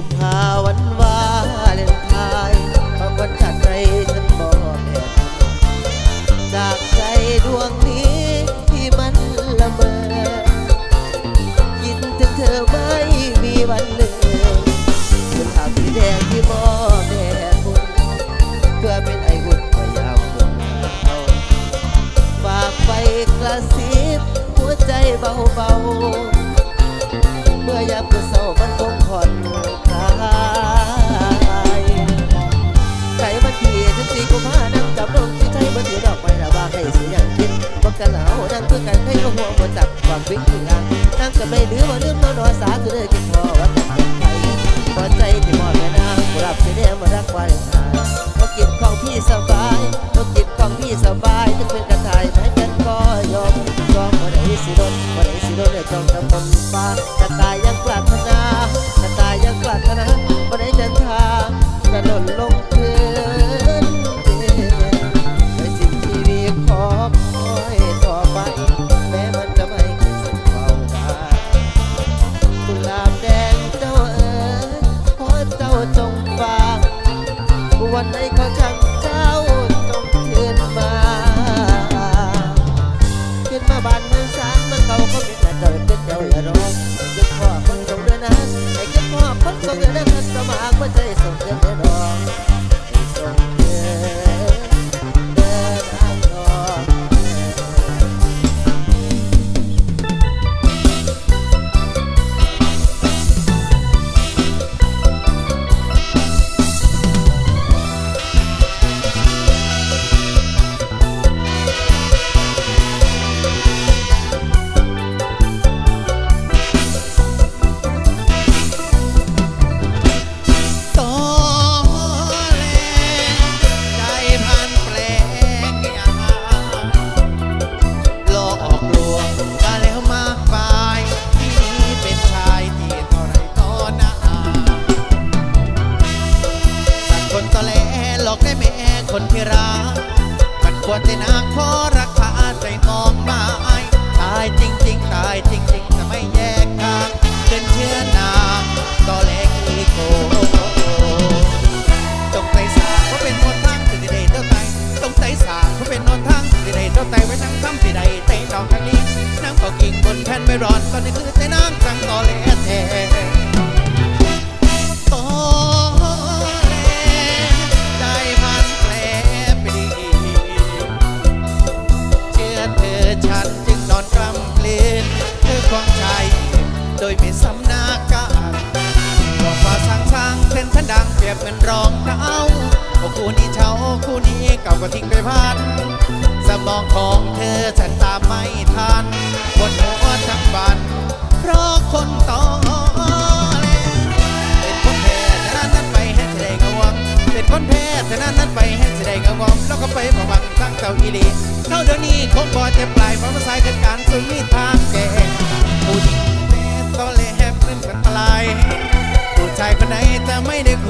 กุมภาวันวาเลนไทน์บางวันจากใจฉันบอกแอบจากใจดวงนี้ที่มันละเมอคิดถึงเธอไม่มีวันลืมคุณภาพสีแดงที่มอบแด่คุณเพื่อเป็นไออุ่นพยายามคงเอาฝากไปกระซิบหัวใจเบาๆเมื่อยามเกิดเศร้ามันคงผ่อน ดบอกกันแล้วนั่งเพื่อกันให้ห่วหัวจับความวิ่งถึงอ่างนั่งกับไม่ลืมว่าลืมนอนนอนสาคือเลยกินพอว่าแต่เป็นไทยพอใจที่มอดแม่นางกุหลาบสีแดงมารักวาเลนไทน์ก็กินของพี่สาว คนที่รักมันควรจะนาขอรักษาใจมองไมาตายจริง ๆ ตายจริง ๆ จะไม่แยกทางเดินเชื่อนางตอแหลกีโกจงใจสาเขาเป็นมนต์ทางสิได้เจ้าไตจงใจสาเขาเป็นนนทางสิได้เจ้าไตไว้นั่งทำสิได้เตะดอกทางนี้นั่งเป่ากิ่งบนแผ่นไม่ร้อนตอนนี้คือแต่นั่งสั่งต่อแลแท้ ของเธอฉันตามไม่ทันปวดหัวทั้งวัน เพราะคนต่อแลเป็นคนแพ้ฉะนั้นนั้นไปให้แสดงเอาวังเป็นคนแพ้ฉะนั้นนั้นไปให้แสดงเอาวังแล้วก็ไปประวังทั้งเจ้าอีลีเท่าเดี๋ยวนี้คงบ่จะปลายเพราะมันสายเกิดการสุมีทางแก่ผู้หญิงแม่ตอแหลปลื้มกันปลายผู้ชายคนไหนแต่ไม่ได้ค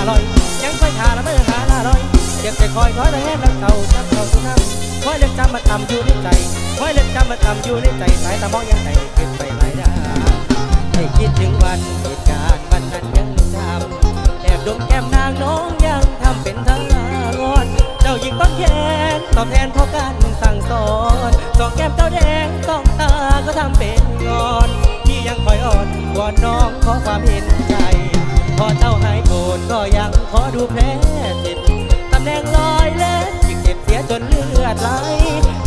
าลอย ยังคอยหาละเมื่อหาลาลอยเจ็บใจคอยคอยแต่แห้งแล้วเก่าจำเก่าทุกน้ำคอยเลือกจำมาตำอยู่ในใจคอยเลือกจำมาตำอยู่ในใจสายตามองยังไงเป็นไปหลายดาให้คิดถึงวันเหตุการณ์วันนั้นยังจำแอบดมแก้มนางน้องยังทำเป็นทางอ่อนเจ้าหญิงต้องแขนตอบแทนเพราะการสั่งสอนสองแก้มเจ้าแดงต้องตาก็ทำเป็นงอนที่ยังคอยอ่อนวอนน้องขอความเห็นใจ ก็ยังขอดูแผลจิตตำแหน่งลอยเล่นยิ่งเจ็บเสียจนเลือดไหล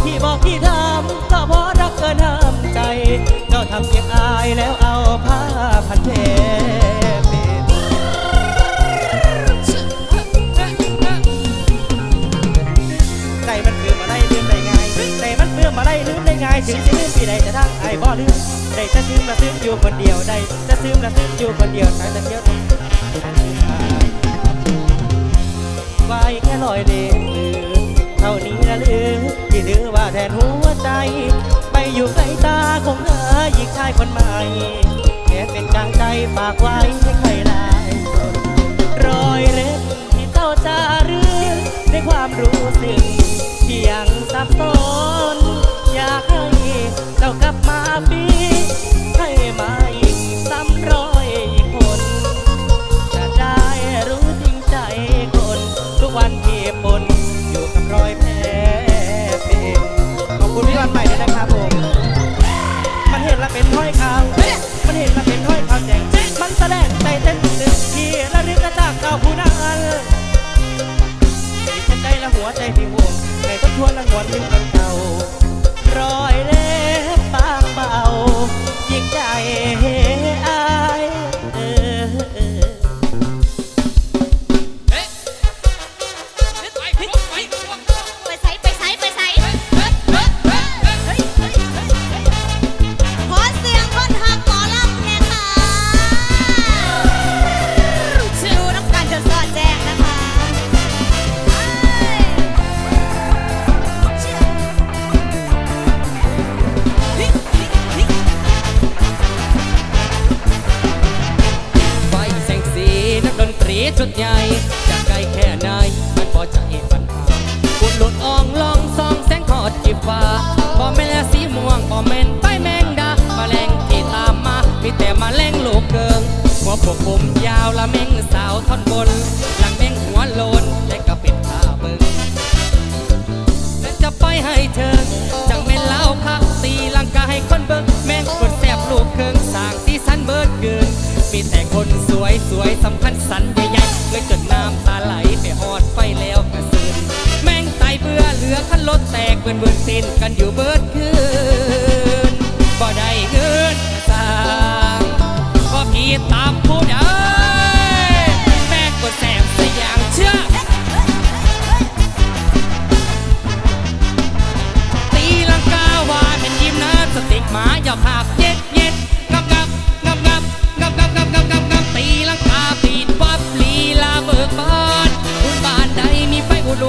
ที่บอกที่ทำก็เพราะรักเกินห้ามใจ เจ้าทำเพียงอายแล้วเอาผ้าพันแผลปิดใจมันเปื้อมาได้ลืมได้ง่ายใจมันเปื้อมาได้ลืมได้ง่ายถึงจะลืมปีใดจะทั้งไอ้บ่ลืมได้จะซึมละซึมอยู่คนเดียวได้จะซึมละซึมอยู่คนเดียวแต่จะเที่ยวต้อง ไว้แค่ลอยเลืมเท่านี้ละลืมที่ถือว่าแทนหัวใจ ไปอยู่ใกล้ตาคงเหลือหญิงชายคนใหม่แค่เป็นกลางใจฝากไว้ให้ใครลายรอยเล็บที่เจ้าจารึกในความรู้สึกที่ยังสับสนอยากให้เจ้ากลับมาบี เป็นห้อยคำมันเห็นมาเป็นห้อยคำแดงมันแสดงใจเต้นตึกที่ระลึกกระจากเก่าผู้นั้นใจละหัวใจที่ห่วงในทบทวนละหวนยิ้มกันเก่า วยสำคัญสันใหญ่ๆเลยจนน้ำตาไหลไปหอดไฟแล้วกระสืนแม่งตายเบื่อเหลือขันรถแตกเบิ่อเบิ่อสิ้นกันอยู่เบิดคือ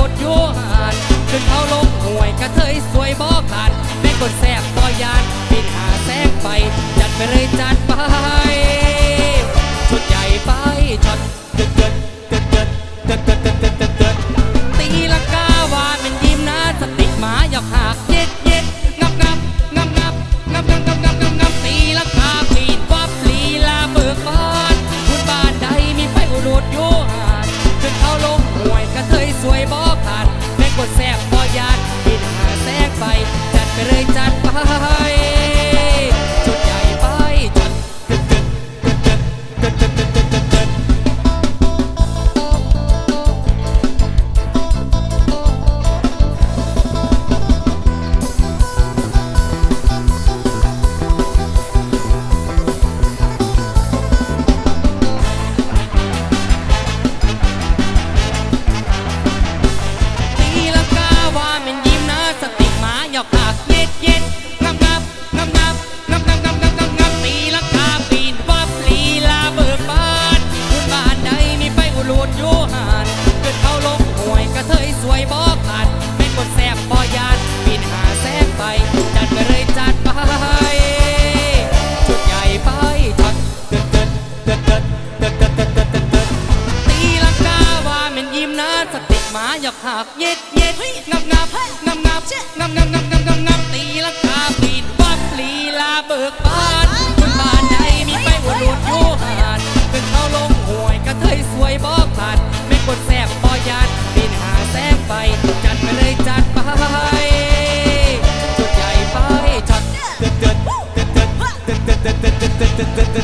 ไฟอุดโยหานขึ้นเขาลงห่วยกระเทยสวยบ่ขาดแม่กดแสบต่อยานบินหาแสงไป จัดไปเลยจัดไป เบิกบานคุณบ้านใดมีไปหัวรูดยูหานขึ้นเข้าลงห่วยก็เทยสวยบอกผ่านไม่กดแสบปอยานบินหาแสงไฟจัดไปเลยจัดไปจุดใหญ่ไปจัดเตเดือดเดือดเดือดเดือดเดือดเดือดเดือด